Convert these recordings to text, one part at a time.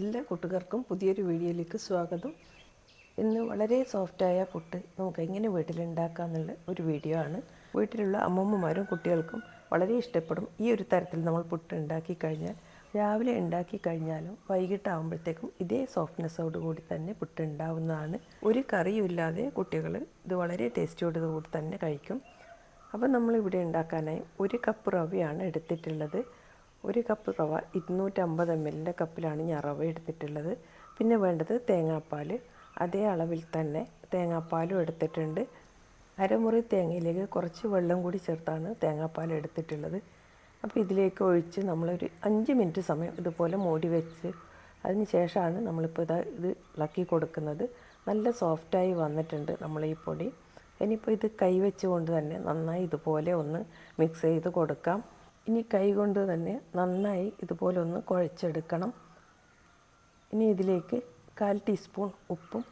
എല്ലാ കൂട്ടുകാർക്കും പുതിയൊരു വീഡിയോയിലേക്ക് സ്വാഗതം. ഇന്ന് വളരെ സോഫ്റ്റായ പുട്ട് നമുക്ക് എങ്ങനെ വീട്ടിലുണ്ടാക്കാം എന്നുള്ള ഒരു വീഡിയോ ആണ്. വീട്ടിലുള്ള അമ്മമ്മമാരും കുട്ടികൾക്കും വളരെ ഇഷ്ടപ്പെടും ഈ ഒരു തരത്തിൽ നമ്മൾ പുട്ട് ഉണ്ടാക്കി കഴിഞ്ഞാൽ. രാവിലെ ഉണ്ടാക്കി കഴിഞ്ഞാലും വൈകിട്ടാകുമ്പോഴത്തേക്കും ഇതേ സോഫ്റ്റ്നെസ്സോടുകൂടി തന്നെ പുട്ട് ഉണ്ടാവുന്നതാണ്. ഒരു കറിയും ഇല്ലാതെ കുട്ടികൾ ഇത് വളരെ ടേസ്റ്റിയോടുകൂടി കൂടി തന്നെ കഴിക്കും. അപ്പോൾ നമ്മളിവിടെ ഉണ്ടാക്കാനായി ഒരു കപ്പ് റവയാണ് എടുത്തിട്ടുള്ളത്. ഒരു കപ്പ് റവ ഇരുന്നൂറ്റമ്പത് എം എല്ലിന്റെ കപ്പിലാണ് ഞാൻ റവ എടുത്തിട്ടുള്ളത്. പിന്നെ വേണ്ടത് തേങ്ങാപ്പാൽ അതേ അളവിൽ തന്നെ തേങ്ങാപ്പാലും എടുത്തിട്ടുണ്ട്. അരമുറി തേങ്ങയിലേക്ക് കുറച്ച് വെള്ളം കൂടി ചേർത്താണ് തേങ്ങാപ്പാൽ എടുത്തിട്ടുള്ളത്. അപ്പോൾ ഇതിലേക്ക് ഒഴിച്ച് നമ്മളൊരു അഞ്ച് മിനിറ്റ് സമയം ഇതുപോലെ മൂടി വെച്ച് അതിന് ശേഷമാണ് നമ്മളിപ്പോൾ ഇതാ ഇത് ഇളക്കി കൊടുക്കുന്നത്. നല്ല സോഫ്റ്റായി വന്നിട്ടുണ്ട് നമ്മൾ ഈ പൊടി. ഇനിയിപ്പോൾ ഇത് കൈ വെച്ചുകൊണ്ട് തന്നെ നന്നായി ഇതുപോലെ ഒന്ന് മിക്സ് ചെയ്ത് കൊടുക്കാം. ഇനി കൈകൊണ്ട് തന്നെ നന്നായി ഇതുപോലെ ഒന്ന് കുഴച്ചെടുക്കണം. ഇനി ഇതിലേക്ക് കാൽ ടീസ്പൂൺ ഉപ്പും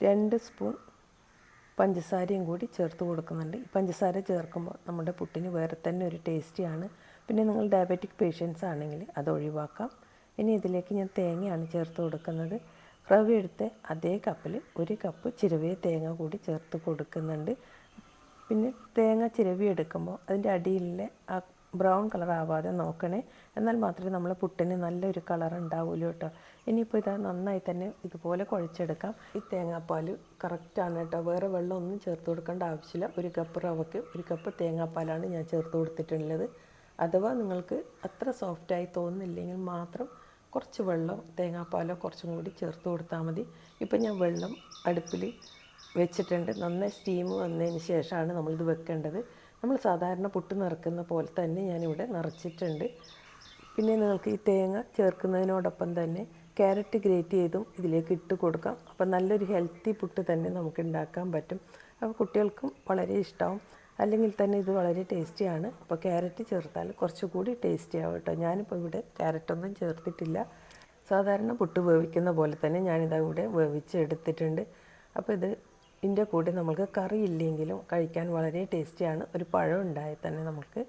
രണ്ട് സ്പൂൺ പഞ്ചസാരയും കൂടി ചേർത്ത് കൊടുക്കുന്നുണ്ട്. ഈ പഞ്ചസാര ചേർക്കുമ്പോൾ നമ്മുടെ പുട്ടിന് വേറെ തന്നെ ഒരു ടേസ്റ്റിയാണ് പിന്നെ നിങ്ങൾ ഡയബറ്റിക് പേഷ്യൻസ് ആണെങ്കിൽ അത് ഒഴിവാക്കാം. ഇനി ഇതിലേക്ക് ഞാൻ തേങ്ങയാണ് ചേർത്ത് കൊടുക്കുന്നത്. റവ എടുത്ത് അതേ കപ്പിൽ ഒരു കപ്പ് ചിരവിയ തേങ്ങ കൂടി ചേർത്ത് കൊടുക്കുന്നുണ്ട്. പിന്നെ തേങ്ങ ചിരവി എടുക്കുമ്പോൾ അതിന്റെ അടിയിലെ ആ ബ്രൗൺ കളർ ആവാതെ നോക്കണേ. എന്നാൽ മാത്രമേ നമ്മൾ പുട്ടിന് നല്ലൊരു കളർ ഉണ്ടാവുള്ളൂ കേട്ടോ. ഇനിയിപ്പോൾ ഇത് നന്നായി തന്നെ ഇതുപോലെ കുഴച്ചെടുക്കാം. ഈ തേങ്ങാപ്പാൽ കറക്റ്റാണ് കേട്ടോ. വേറെ വെള്ളമൊന്നും ചേർത്ത് കൊടുക്കേണ്ട ആവശ്യമില്ല. ഒരു കപ്പ് റവയ്ക്ക് ഒരു കപ്പ് തേങ്ങാപ്പാലാണ് ഞാൻ ചേർത്ത് കൊടുത്തിട്ടുള്ളത്. അഥവാ നിങ്ങൾക്ക് അത്ര സോഫ്റ്റായി തോന്നുന്നില്ലെങ്കിൽ മാത്രം കുറച്ച് വെള്ളം തേങ്ങാപ്പാലോ കുറച്ചും കൂടി ചേർത്ത് കൊടുത്താൽ മതി. ഇപ്പം ഞാൻ വെള്ളം അടുപ്പിൽ വെച്ചിട്ടുണ്ട്. നന്നായി സ്റ്റീം വന്നതിന് ശേഷമാണ് നമ്മളിത് വെക്കേണ്ടത്. നമ്മൾ സാധാരണ പുട്ട് നിറക്കുന്ന പോലെ തന്നെ ഞാനിവിടെ നിറച്ചിട്ടുണ്ട്. പിന്നെ നിങ്ങൾക്ക് ഈ തേങ്ങ ചേർക്കുന്നതിനോടൊപ്പം തന്നെ ക്യാരറ്റ് ഗ്രേറ്റ് ചെയ്തും ഇതിലേക്ക് ഇട്ട് കൊടുക്കാം. അപ്പോൾ നല്ലൊരു ഹെൽത്തി പുട്ട് തന്നെ നമുക്ക് ഉണ്ടാക്കാൻ പറ്റും. അപ്പോൾ കുട്ടികൾക്കും വളരെ ഇഷ്ടമാവും അല്ലെങ്കിൽ തന്നെ ഇത് വളരെ ടേസ്റ്റിയാണ് അപ്പോൾ ക്യാരറ്റ് ചേർത്താൽ കുറച്ചുകൂടി ടേസ്റ്റി ആവും കേട്ടോ. ഞാനിപ്പോൾ ഇവിടെ ക്യാരറ്റൊന്നും ചേർത്തിട്ടില്ല. സാധാരണ പുട്ട് വേവിക്കുന്ന പോലെ തന്നെ ഞാനിതാ ഇവിടെ വേവിച്ച് എടുത്തിട്ടുണ്ട് അപ്പോൾ ഇത് ഇതിന്റെ കൂടെ നമുക്ക് കറി ഇല്ലെങ്കിലും കഴിക്കാൻ വളരെ ടേസ്റ്റിയാണ് ഒരു പഴം ഉണ്ടായാൽ തന്നെ നമുക്ക്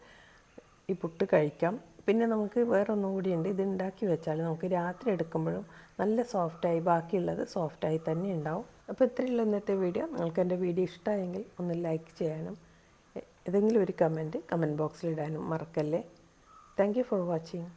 ഈ പുട്ട് കഴിക്കാം. പിന്നെ നമുക്ക് വേറെ ഒന്നും കൂടി ഉണ്ട്. ഇത് ഉണ്ടാക്കി വെച്ചാൽ നമുക്ക് രാത്രി എടുക്കുമ്പോഴും നല്ല സോഫ്റ്റായി ബാക്കിയുള്ളത് സോഫ്റ്റായി തന്നെ ഉണ്ടാവും. അപ്പോൾ ഇത്രയുള്ള ഇന്നത്തെ വീഡിയോ നിങ്ങൾക്ക് എന്റെ വീഡിയോ ഇഷ്ടമായെങ്കിൽ ഒന്ന് ലൈക്ക് ചെയ്യാനും ഏതെങ്കിലും ഒരു കമന്റ് കമന്റ് ബോക്സിൽ ഇടാനും മറക്കല്ലേ. Thank for watching